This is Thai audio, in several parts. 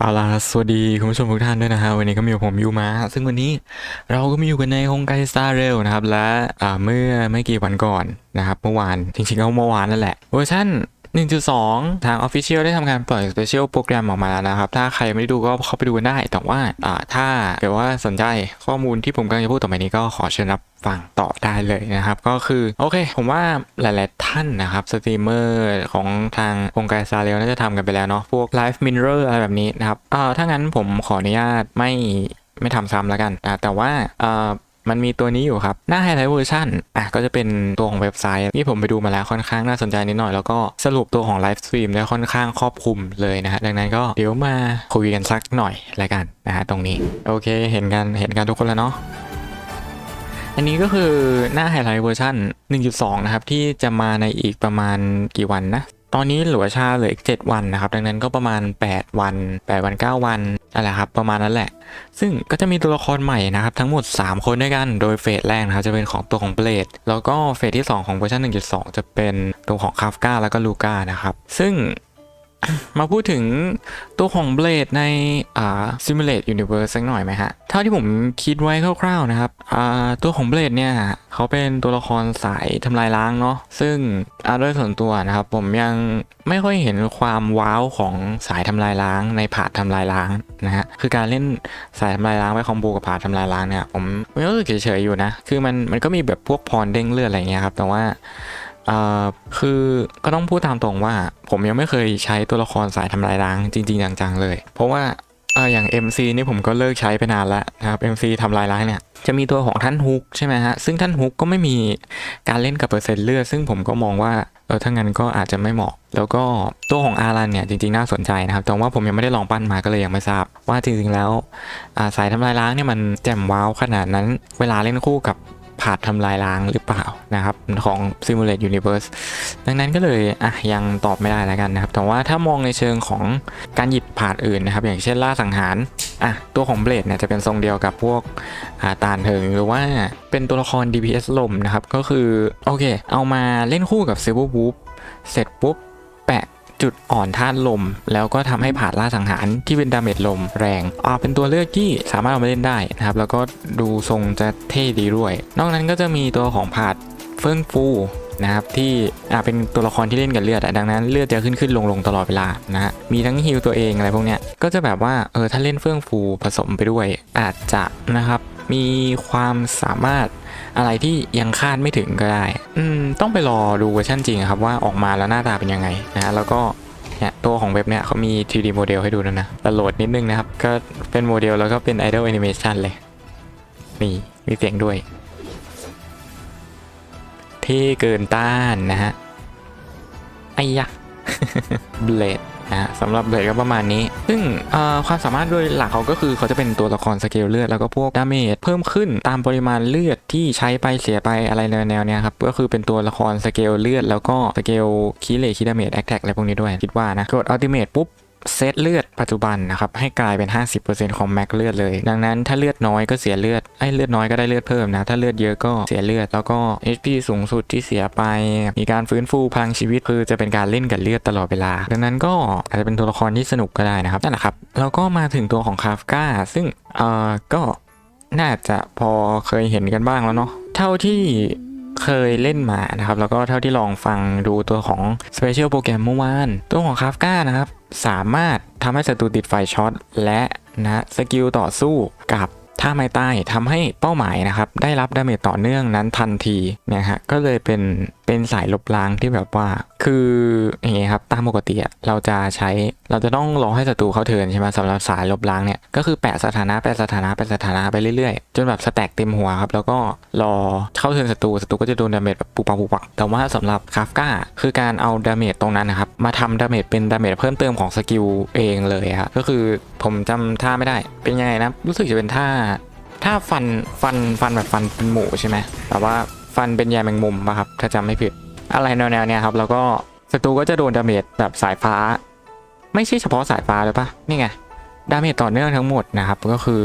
เอาล่ะสวัสดีคุณผู้ชมทุกท่านด้วยนะฮะวันนี้ก็มีผมยูมาซึ่งวันนี้เราก็มีอยู่กันในฮงไกสตาร์เรลนะครับ และเมื่อไม่กี่วันก่อนนะครับเมื่อวานจริงๆก็เมื่อวานนั่นแหละเวอร์ชัน 1.2 ทาง Official ได้ทำการปล่อย Special โปรแกรมออกมาแล้วนะครับ ถ้าใครไม่ได้ดูก็เข้าไปดูได้ แต่ว่าถ้าเกิดว่าสนใจข้อมูลที่ผมกำลังจะพูดต่อไปนี้ก็ขอเชิญรับฟังต่อได้เลยนะครับ ก็คือ โอเค ผมว่าหลายๆท่านนะครับ สตรีมเมอร์ของทางองค์การซาเรลน่าจะทำกันไปแล้วเนาะพวก Live Mirror อะไรแบบนี้นะครับอ่าถ้างั้นผมขออนุญาตไม่ไม่ทำซ้ำแล้วกันแต่ว่าอ่า มันมีตัวนี้อยู่ครับ หน้าไฮไลท์เวอร์ชันอะก็จะเป็นตัวของเว็บไซต์ที่ผมไปดูมาแล้วค่อนข้างน่าสนใจนิดหน่อยแล้วก็สรุปตัวของไลฟ์สตรีมได้ค่อนข้างครอบคลุมเลยนะฮะดังนั้นก็เดี๋ยวมาคุยกันสักหน่อยแล้วกันนะฮะตรงนี้โอเคเห็นกันเห็นกันทุกคนแล้วเนาะอันนี้ก็คือหน้าไฮไลท์เวอร์ชัน1.2 นะครับ ที่จะมาในอีกประมาณกี่วันนะ ตอนนี้หลัวชาเหลืออีก 7 วันนะครับ ดังนั้นก็ประมาณ 8 วัน 8 วัน 9 วันอะไรครับประมาณนั้นแหละ ซึ่งก็จะมีตัวละครใหม่นะครับ ทั้งหมด 3 คนด้วยกัน โดยเฟสแรกนะครับจะเป็นของตัวของเบลดแล้วก็เฟสที่ 2 ของเวอร์ชัน1.2 จะเป็นตัวของคาฟกาแล้วก็ลูก้านะครับ ซึ่ง มาพูดถึงตัวของเบลดในอ่า Simulate Universe สักหน่อยไหมฮะ เท่าที่ผมคิดไว้คร่าวๆนะครับอ่าตัวของเบลดเนี่ย เขาเป็นตัวละครสายทำลายล้างเนาะซึ่งอ่าโดยส่วนตัวนะครับ ผมยังไม่ค่อยเห็นความว้าวของสายทำลายล้าง ในผาดทำลายล้างนะฮะคือการเล่นสายทำลายล้างไปคอมโบกับผาดทำลายล้างเนี่ยผมไม่รู้สึกเฉยๆอยู่นะ คือมันมันก็มีแบบพวกพรเด้งเลือดอะไรเงี้ยครับแต่ว่า อ่อคือก็ต้องพูดตามตรงว่า ผมยังไม่เคยใช้ตัวละครสายทำลายล้างจริง ๆ จังๆเลย เพราะว่าอ่ออย่าง MC นี่ผมก็เลิกใช้ไปนานแล้วนะครับ MC ทำลายล้างเนี่ยจะมีตัวของท่านฮุกใช่ไหมฮะ ซึ่งท่านฮุกก็ไม่มีการเล่นกับเปอร์เซ็นต์เลือด ซึ่งผมก็มองว่าเออถ้างั้นก็อาจจะไม่เหมาะ แล้วก็ตัวของอารันเนี่ยจริงๆน่าสนใจนะครับ แต่ว่าผมยังไม่ได้ลองปั้นมาก็เลยยังไม่ทราบ ว่าจริงๆแล้วาสายทำลายล้างเนี่ยมันแจ่มว้าวขนาดนั้น เวลาเล่นคู่กับผาดทำลายล้างหรือเปล่า นะครับของ Simulate Universe ดังนั้นก็เลยอะยังตอบไม่ได้แล้วกันนะครับ แต่ว่าถ้ามองในเชิงของการหยิบผาดอื่นนะครับ อย่างเช่นล่าสังหารอะตัวของเบลดเนี่ยจะเป็นทรงเดียวกับพวกอ่าตาลเถิงหรือว่าเป็นตัวละคร DPS ลมนะครับ ก็คือโอเค เอามาเล่นคู่กับ Silver w o o p เสร็จปุ๊บแปะจุดอ่อนธาตุลม แล้วก็ทำให้ผ่านล่าสังหารที่เป็นดาเมจลมแรงอ่าเป็นตัวเลือกที่สามารถเอามาเล่นได้นะครับ แล้วก็ดูทรงจะเท่ดีด้วย นอกนั้นก็จะมีตัวของผาด เฟื่องฟูนะครับที่อ่าเป็นตัวละครที่เล่นกับเลือดดังนั้นเลือดจะขึ้นขึ้นลงลงตลอดเวลานะฮะมีทั้งฮิลตัวเองอะไรพวกเนี้ยก็จะแบบว่าเออถ้าเล่นเฟื่องฟูผสมไปด้วย อาจจะนะครับมีความสามารถอะไรที่ยังคาดไม่ถึงก็ได้ อืมต้องไปรอดูเวอร์ชันจริงครับว่าออกมาแล้วหน้าตาเป็นยังไงนะแล้วก็เนี่ยตัวของเว็บเนี่ยเขามี 3D โมเดลให้ดูด้วนะแต่โหลดนิดนึงนะครับ ก็เป็นโมเดลแล้วก็เป็น Idle Animation เลย นี่ มีเสียงด้วย ที่เกินต้านนะฮะไอ้ยะเบลดนะสำหรับเบลดก็ประมาณนี้ ซึ่งความสามารถโดยหลักเขาก็คือเขาจะเป็นตัวละครสเกลเลือด แล้วก็พวกดาเมจเพิ่มขึ้นตามปริมาณเลือดที่ใช้ไปเสียไปอะไรแนวเนี้ยครับ ก็คือเป็นตัวละครสเกลเลือด แล้วก็สเกลคีเลคีดาเมจแอคแท็กอะไรพวกนี้ด้วย คิดว่านะ กดอัลติเมทปุ๊บ เซตเลือดปัจจุบันนะครับให้กลายเป็น 50%ของแม็กเลือดเลย ดังนั้นถ้าเลือดน้อยก็เสียเลือดไอ้เลือดน้อยก็ได้เลือดเพิ่มนะ ถ้าเลือดเยอะก็เสียเลือด แล้วก็ HP สูงสุดที่เสียไป มีการฟื้นฟูพลังชีวิตคือจะเป็นการเล่นกับเลือดตลอดเวลา ดังนั้นก็อาจจะเป็นตัวละครที่สนุกก็ได้นะครับนั่นแหละครับแล้วก็มาถึงตัวของคาฟกาซึ่งเอ่อก็น่าจะพอเคยเห็นกันบ้างแล้วเนาะเท่าที่ เคยเล่นมานะครับ แล้วก็เท่าที่ลองฟังดูตัวของ Special โปรแกรมเมื่อวาน ตัวของคาฟกานะครับ สามารถทำให้ศัตรูติดไฟช็อต และนะสกิลต่อสู้กับท่าไม้ใต้ทำให้เป้าหมายนะครับ ได้รับดาเมจต่อเนื่องนั้นทันทีนะฮะก็เลยเป็น เป็นสายลบล้างที่แบบว่าคืออย่างเงี้ยครับตามปกติอะเราจะใช้เราจะต้องรอให้ศัตรูเขาเทินใช่ไหมสำหรับสายลบล้างเนี่ยก็คือแปะสถานะแปะสถานะแปะสถานะไปเรื่อยๆ จนแบบสแต็กเต็มหัวครับแล้วก็รอเข้าเทินศัตรูศัตรูก็จะโดนดาเมจแบบปุกปักปุกปักแต่ว่าสำหรับคาฟก้าคือการเอาดาเมจตรงนั้นนะครับมาทำดาเมจเป็นดาเมจเพิ่มเติมของสกิลเองเลยครับก็คือผมจำท่าไม่ได้เป็นยังไงนะรู้สึกจะเป็นท่าถ้าฟันฟันฟันแบบฟันเป็นหมูใช่ไหมแต่ว่า ฟันเป็นแยแมงมุมป่ะครับถ้าจำไม่ผิด อะไรแนวๆเนี้ยครับ แล้วก็ศัตรูก็จะโดนดาเมจแบบสายฟ้า ไม่ใช่เฉพาะสายฟ้าเลยปะนี่ไงดาเมจต่อเนื่องทั้งหมดนะครับก็คือ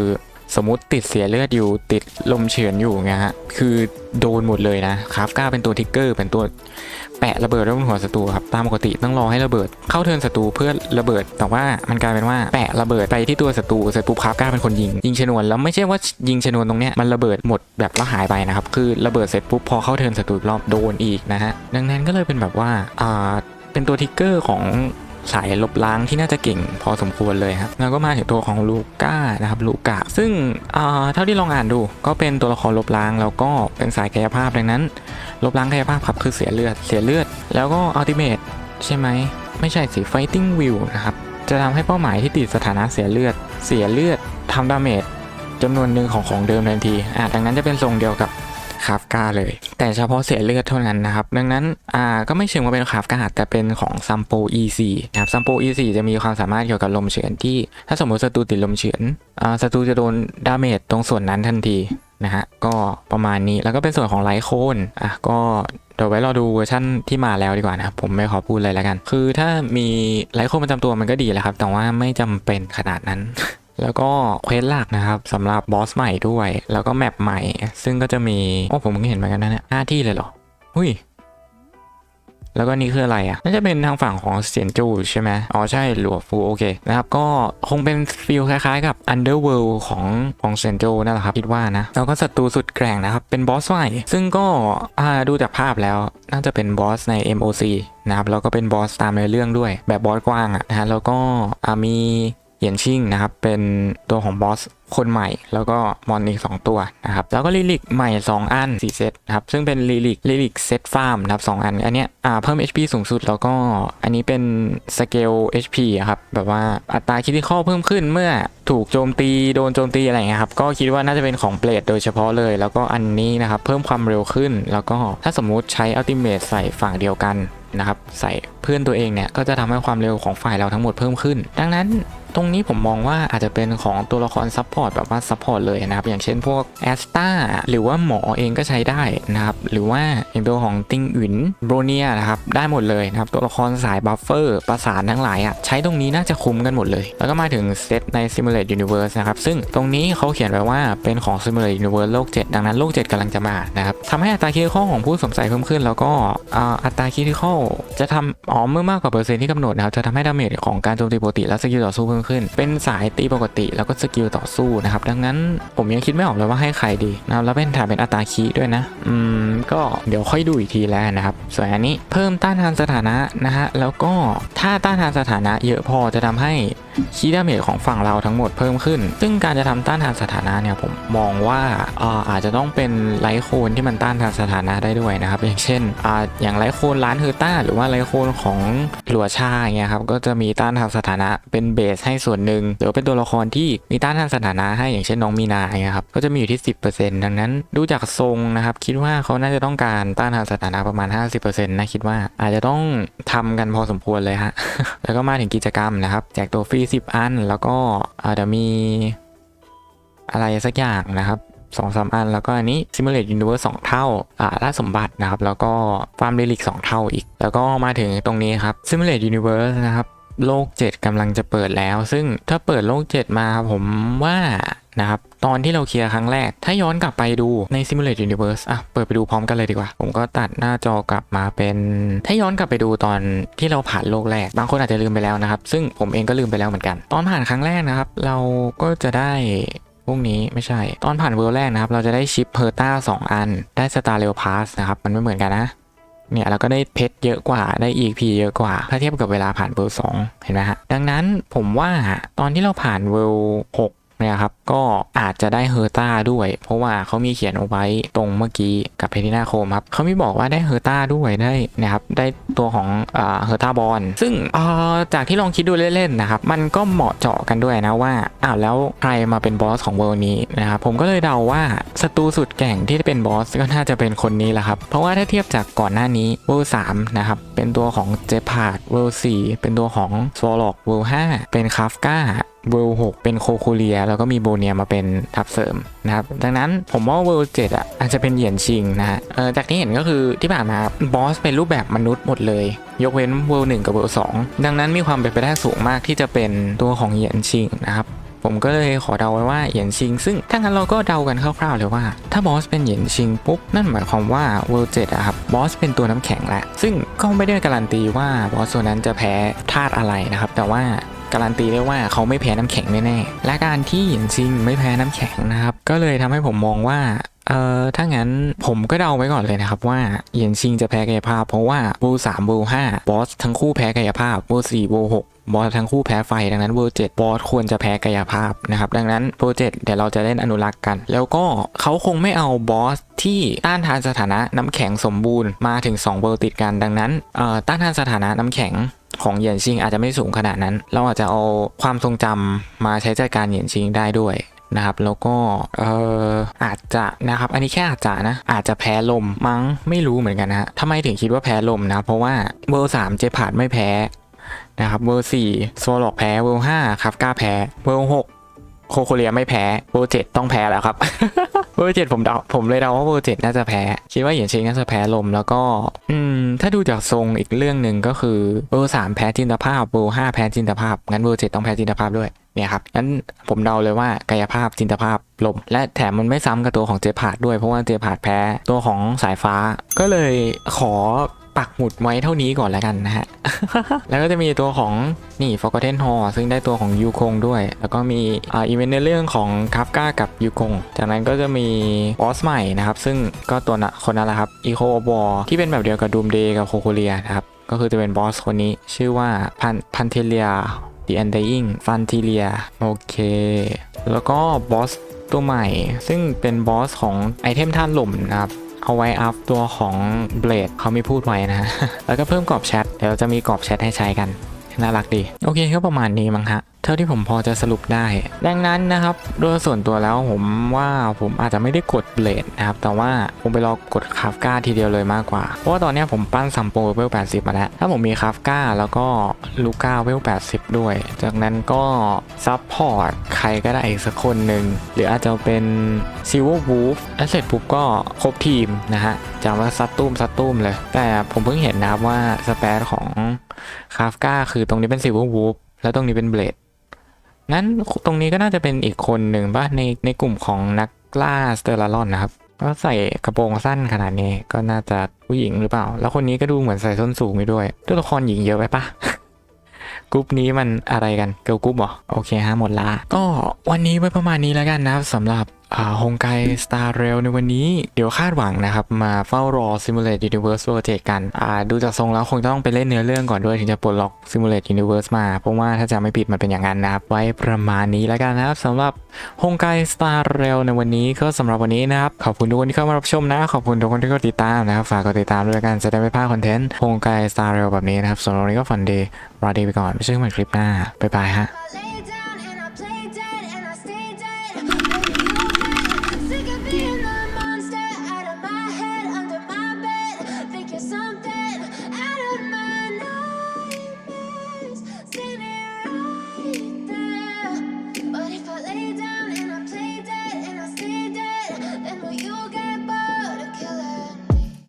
สมมติติดเสียเลือดอยู่ติดลมเฉือนอยู่ไงฮะคือโดนหมดเลยนะคราฟก้าเป็นตัวทิกเกอร์เป็นตัวแปะระเบิดไว้บนหัวศัตรูครับตามปกติต้องรอให้ระเบิด เข้าเทินศัตรูเพื่อระเบิด แต่ว่ามันกลายเป็นว่าแปะระเบิดไปที่ตัวศัตรูเสร็จปุ๊บคราฟก้าเป็นคนยิง ยิงชนวนแล้วไม่ใช่ว่ายิงชนวนตรงเนี้ยมันระเบิดหมดแบบแล้วหายไปนะครับคือระเบิดเสร็จปุ๊บพอเข้าเทินศัตรูรอบโดนอีกนะฮะดังนั้นก็เลยเป็นแบบว่าอ่าเป็นตัวทิกเกอร์ของ สายลบล้างที่น่าจะเก่งพอสมควรเลยครับแล้วก็มาถึงตัวของลูก้านะครับลูกะซึ่งอ่าเท่าที่ลองอ่านดู ก็เป็นตัวละครลบล้างแล้วก็เป็นสายกายภาพดังนั้น ลบล้างกายภาพครับคือเสียเลือดเสียเลือด แล้วก็อัลติเมทใช่ไหมไม่ใช่สิ fighting will นะครับจะทำให้เป้าหมายที่ติดสถานะเสียเลือด เสียเลือดทำดาเมจจำนวนหนึ่งของของเดิมทันทีอ่าดังนั้นจะเป็นทรงเดียวกับคาฟกาเลย แต่เฉพาะเสียเลือดเท่านั้นนะครับ ดังนั้นอ่าก็ไม่เชิงว่าเป็นคาฟกาแต่เป็นของซัมโป E4 นะครับซัมโป E4 จะมีความสามารถเกี่ยวกับลมเฉือนที่ ถ้าสมมติศัตรูติดลมเฉือนอ่าศัตรูจะโดนดาเมจตรงส่วนนั้นทันทีนะฮะก็ประมาณนี้แล้วก็เป็นส่วนของไลท์โคนอะก็เดี๋ยวไว้รอดูเวอร์ชั่นที่มาแล้วดีกว่านะครับผมไม่ขอพูดเลยแล้วกัน คือถ้ามีไลท์โคนประจำตัวมันก็ดีแหละครับ แต่ว่าไม่จำเป็นขนาดนั้น แล้วก็เควสหลักนะครับสำหรับบอสใหม่ด้วย แล้วก็แมปใหม่ ซึ่งก็จะมีโอ้ผมเพิ่งเห็นเหมือนกันนะเนี่ยห้าที่เลยเหรอหุยแล้วก็นี่คืออะไรอะ น่าจะเป็นทางฝั่งของเซียนจูใช่ไหมอ๋อใช่หลวฟูโอเคนะครับ ก็คงเป็นฟิลคล้ายๆกับ Underworld ของของเซียนจูนั่นแหละครับ คิดว่านะ แล้วก็ศัตรูสุดแกร่งนะครับ เป็นบอสใหม่ซึ่งก็อ่าดูจากภาพแล้ว น่าจะเป็นบอสใน MOC นะครับ แล้วก็เป็นบอสตามในเรื่องด้วย แบบบอสกว้างอะนะฮะแล้วก็มี เหยียนชิงนะครับเป็นตัวของบอสคนใหม่แล้วก็มอนอีก 2 ตัวนะครับแล้วก็ลิลิกใหม่ 2 อัน4เซตนะครับซึ่งเป็นลิลิกลิลิกเซตฟาร์มนะครับ2อันอันเนี้ยอ่าเพิ่ม HP สูงสุดแล้วก็อันนี้เป็นสเกล HP ครับแบบว่าอัตราคิดที่ข้อเพิ่มขึ้นเมื่อถูกโจมตีโดนโจมตีอะไรเงี้ยครับก็คิดว่าน่าจะเป็นของเบลดโดยเฉพาะเลย แล้วก็อันนี้นะครับเพิ่มความเร็วขึ้น แล้วก็ถ้าสมมุติใช้อัลติเม e ใส่ฝั่งเดียวกันนะครับใส่เพื่อนตัวเองเนี่ยก็จะทำให้ความเร็วของฝ่ายเราทั้งหมดเพิ่มขึ้น ดังนั้น ตรงนี้ผมมองว่าอาจจะเป็นของตัวละครซัพพอร์ตแบบว่าซัพพอร์ตเลยนะครับ อย่างเช่นพวกแอสตาหรือว่าหมอเองก็ใช้ได้นะครับ หรือว่าอย่างตัวของติงหวินโบรเนียนะครับ ได้หมดเลยนะครับ ตัวละครสายบัฟเฟอร์ประสานทั้งหลายอะใช้ตรงนี้น่าจะคุ้มกันหมดเลย แล้วก็มาถึงเซตใน Simulate Universe นะครับ ซึ่งตรงนี้เขาเขียนไว้ว่าเป็นของ Simulate Universe โลก 7 ดังนั้นโลก 7กำลังจะมานะครับทำให้อัตราคิดข้อของผู้สวมใส่เพิ่มขึ้น แล้วก็อ่าอัตราคิดข้อจะทำอ๋อเมื่อมากกว่าเปอร์เซ็นต์ที่กำหนดนะครับจะทำให้ดาเมจของการโจมตีปกติและสกิลต่อสู้เพิ่มขึ้น เป็นสายตีปกติแล้วก็สกิลต่อสู้นะครับดังนั้นผมยังคิดไม่ออกเลยว่าให้ใครดีนะครับแล้วเป็นแถมเป็นอัตราคีด้วยนะ อืมก็เดี๋ยวค่อยดูอีกทีแล้วนะครับ ส่วนอันนี้เพิ่มต้านทานสถานะนะฮะแล้วก็ถ้าต้านทานสถานะเยอะพอจะทำให้คีดาเมจของฝั่งเราทั้งหมดเพิ่มขึ้น ซึ่งการจะทำต้านทานสถานะเนี่ยผมมองว่าอาอาจจะต้องเป็นไลโคนที่มันต้านทานสถานะได้ด้วยนะครับ อย่างเช่นออย่างไลโคนร้านเฮอร์ต้า หรือว่าไลโคนของหลัวชาเงี้ยครับก็จะมีต้านทานสถานะเป็นเบสให้ส่วนหนึ่งหรือเป็นตัวละครที่มีต้านทานสถานะให้อย่างเช่นน้องมีนาเงี้ยครับก็จะมีอยู่ที่ 10%ดังนั้นดูจากทรงนะครับคิดว่าเขาน่าจะต้องการต้านทานสถานะประมาณ 50%นะคิดว่าอาจจะต้องทำกันพอสมควรเลยฮะแล้วก็มาถึงกิจกรรมนะครับแจกตัวฟรี10 อัน แล้วก็อาจจะมีอะไรสักอย่างนะครับสองสามอัน แล้วก็อันนี้ Simulate Universe 2 เท่าอ่าล่าสมบัตินะครับ แล้วก็ฟาร์มเ e ลิก2 เท่าอีก แล้วก็มาถึงตรงนี้ครับ Simulate Universe นะครับโลก 7กำลังจะเปิดแล้ว ซึ่งถ้าเปิดโลก 7 มาผมว่า นะครับ ตอนที่เราเคลียร์ครั้งแรก ถ้าย้อนกลับไปดูใน Simulate Universe อะ เปิดไปดูพร้อมกันเลยดีกว่า ผมก็ตัดหน้าจอกลับมาเป็น ถ้าย้อนกลับไปดูตอนที่เราผ่านโลกแรก บางคนอาจจะลืมไปแล้วนะครับ ซึ่งผมเองก็ลืมไปแล้วเหมือนกัน ตอนผ่านครั้งแรกนะครับ เราก็จะได้พวกนี้ไม่ใช่ ตอนผ่านเวลแรกนะครับ เราจะได้ชิปเพอร์ต้า2อัน ได้สตาร์เรลพาสนะครับ มันไม่เหมือนกันนะเนี่ยเราก็ได้เพชรเยอะกว่าได้ EP เยอะกว่า ถ้าเทียบกับเวลาผ่านเวลสองเห็นไหมฮะ ดังนั้นผมว่าตอนที่เราผ่านเวลหก เนี่ยครับก็อาจจะได้เฮอร์ต้าด้วย เพราะว่าเขามีเขียนเอาไว้ตรงเมื่อกี้กับเพทินาโคมครับเขามีบอกว่าได้เฮอร์ต้าด้วยได้นะครับได้ตัวของเฮอร์ต้าบอลซึ่งจากที่ลองคิดดูเล่นๆนะครับมันก็เหมาะเจาะกันด้วยนะว่าอ้าวแล้วใครมาเป็นบอสของเวลนี้นะครับผมก็เลยเดาว่าศัตรูสุดแกร่งที่เป็นบอสก็น่าจะเป็นคนนี้แหละครับเพราะว่าถ้าเทียบจากก่อนหน้านี้เวลสามนะครับเป็นตัวของเจพาร์ดเวลสี่เป็นตัวของโซล็อกเวลห้าเป็นคาฟกา เวล6เป็นโคคูเลีย แล้วก็มีโบเนียมาเป็นทับเสริมนะครับ ดังนั้นผมว่าเวล7อะอาจจะเป็นเหยียนชิงนะฮะเออจากที่เห็นก็คือที่ผ่านมาบอสเป็นรูปแบบมนุษย์หมดเลย ยกเว้นเวล1กับเวล2ดังนั้นมีความเป็นไปได้สูงมากที่จะเป็นตัวของเหยียนชิงนะครับผมก็เลยขอเดาไว้ว่าเหยียนชิง ซึ่งถ้างั้นเราก็เดากันคร่าวๆเลยว่า ถ้าบอสเป็นเหยียนชิงปุ๊บ นั่นหมายความว่าเวลเจ็ดอะครับบอสเป็นตัวน้ำแข็งแหละ ซึ่งก็ไม่ได้การันตีว่าบอสตัวนั้นจะแพ้ธาตุอะไรนะครับ แต่ว่า การันตีได้ว่าเขาไม่แพ้น้ำแข็งแน่ๆและการที่เหยินชิงไม่แพ้น้ำแข็งนะครับก็เลยทำให้ผมมองว่า เอ่อถ้างั้นผมก็เดาไว้ก่อนเลยนะครับว่าเหยียนชิงจะแพ้กายภาพ เพราะว่าบูสามบูห้าบอสทั้งคู่แพ้กายภาพบูสี่บูหกบอสทั้งคู่แพ้ไฟดังนั้นเวอร์เจ็ดบอสควรจะแพ้กายภาพนะครับ ดังนั้นโปรเจกต์เดี๋ยวเราจะเล่นอนุรักษ์กัน แล้วก็เขาคงไม่เอาบอสที่ต้านทานสถานะน้ำแข็งสมบูรณ์มาถึง2เวอร์ติดกันดังนั้นต้านทานสถานะน้ำแข็งของเหยียนชิงอาจจะไม่สูงขนาดนั้น เราอาจจะเอาความทรงจำมาใช้จัดการเหยียนชิงได้ด้วย นะครับ แล้วก็เอออาจจะนะครับ อันนี้แค่อาจจะนะ อาจจะแพ้ลมมั้งไม่รู้เหมือนกันนะฮะทำไมถึงคิดว่าแพ้ลมนะ เพราะว่าเบอร์สามเจพาดไม่แพ้นะครับเบอร์สี่โซลอกแพ้เบอร์ห้าคับก้าแพ้เบอร์หก โคโคเรียไม่แพ้เบอร์เจ็ดต้องแพ้แล้วครับเบอร์เจ็ดผมเดาผมเลยเดาว่าเบอร์เจ็ดน่าจะแพ้ คิดว่าเหยียนชิงน่าจะแพ้ลมแล้วก็ อืม ถ้าดูจากทรงอีกเรื่องหนึ่งก็คือเบอร์สามแพ้จินตภาพเบอร์ห้าแพ้จินตภาพ งั้นเบอร์เจ็ดต้องแพ้จินตภาพด้วยเนี่ยครับงั้นผมเดาเลยว่ากายภาพจินตภาพลม และแถมมันไม่ซ้ำกับตัวของเจพาดด้วยเพราะว่าเจพาดแพ้ตัวของสายฟ้า ก็เลยขอ ปักหมุดไว้เท่านี้ก่อนแล้วกันนะฮะ แล้วก็จะมีตัวของนี่ Forgotten Hall ซึ่งได้ตัวของยูคงด้วย แล้วก็มีอ่าอีเวนต์ในเรื่องของคาฟก้ากับยูคง จากนั้นก็จะมีบอสใหม่นะครับ ซึ่งก็ตัวนะคนนั้นแหละครับอีโคบอที่เป็นแบบเดียวกับดูมเดย์กับโคโคเลียนะครับ ก็คือจะเป็นบอสคนนี้ชื่อว่าพันพันเทเลีย The Undying f a n t i l i a โอเค แล้วก็บอสตัวใหม่ ซึ่งเป็นบอสของไอเทมท่านหล่มนะครับ เอาไว้อัพตัวของเบลดเขาไม่พูดไว้นะฮะแล้วก็เพิ่มกรอบแชทเดี๋ยวจะมีกรอบแชทให้ใช้กันน่ารักดี โอเคก็ประมาณนี้มั้งฮะ เท่าที่ผมพอจะสรุปได้ ดังนั้นนะครับ โดยส่วนตัวแล้วผมว่าผมอาจจะไม่ได้กดเบลดนะครับ แต่ว่าผมไปรอกดคาฟก้าทีเดียวเลยมากกว่า เพราะว่าตอนนี้ผมปั้นซัมโปเวล80 มาแล้ว ถ้าผมมีคาฟก้าแล้วก็ลูก้าเวล80 ด้วย จากนั้นก็ซับพอร์ตใครก็ได้อีกสักคนหนึ่ง หรืออาจจะเป็นซิลเวอร์วูฟแล้วเสร็จปุ๊บก็ครบทีมนะฮะจำว่าซัดตุ้มซัดตุ้มเลย แต่ผมเพิ่งเห็นนะครับว่าสเปซของคาฟก้าคือตรงนี้เป็นซิลเวอร์วูฟแล้วตรงนี้เป็นเบลด งั้นตรงนี้ก็น่าจะเป็นอีกคนหนึ่งป่ะในในกลุ่มของนักล่าสเตอร์ลารอนนะครับ ก็ใส่กระโปรงสั้นขนาดนี้ก็น่าจะผู้หญิงหรือเปล่า แล้วคนนี้ก็ดูเหมือนใส่ส้นสูงไปด้วย ตัวละครหญิงเยอะไปปะกรุ๊ปนี้มันอะไรกันเกิลกรุ๊ปเหรอโอเคฮะหมดละก็วันนี้ไว้ประมาณนี้แล้วกันนะครับสำหรับ ฮงไก Star Rail ในวันนี้เดี๋ยวคาดหวังนะครับ มาเฝ้ารอ Simulate Universe Project กันดูจากทรงแล้วคงต้องไปเล่นเนื้อเรื่องก่อนด้วย ถึงจะปลดล็อก Simulate Universe มา เพราะว่าถ้าจะไม่ผิดมันเป็นอย่างนั้นนะครับ ไว้ประมาณนี้แล้วกันนะครับสำหรับฮงไก Star Rail ในวันนี้ก็สำหรับวันนี้นะครับ ขอบคุณทุกคนที่เข้ามารับชมนะ ขอบคุณทุกคนที่กดติดตามนะครับฝากกดติดตามด้วยกันจะได้ไม่พลาดคอนเทนต์ฮงไก Star Rail แบบนี้นะครับสำหรับวันนี้ก็ฝันดีรอดีไปก่อนไม่เจอกันคลิปหน้าบ๊ายบายฮะ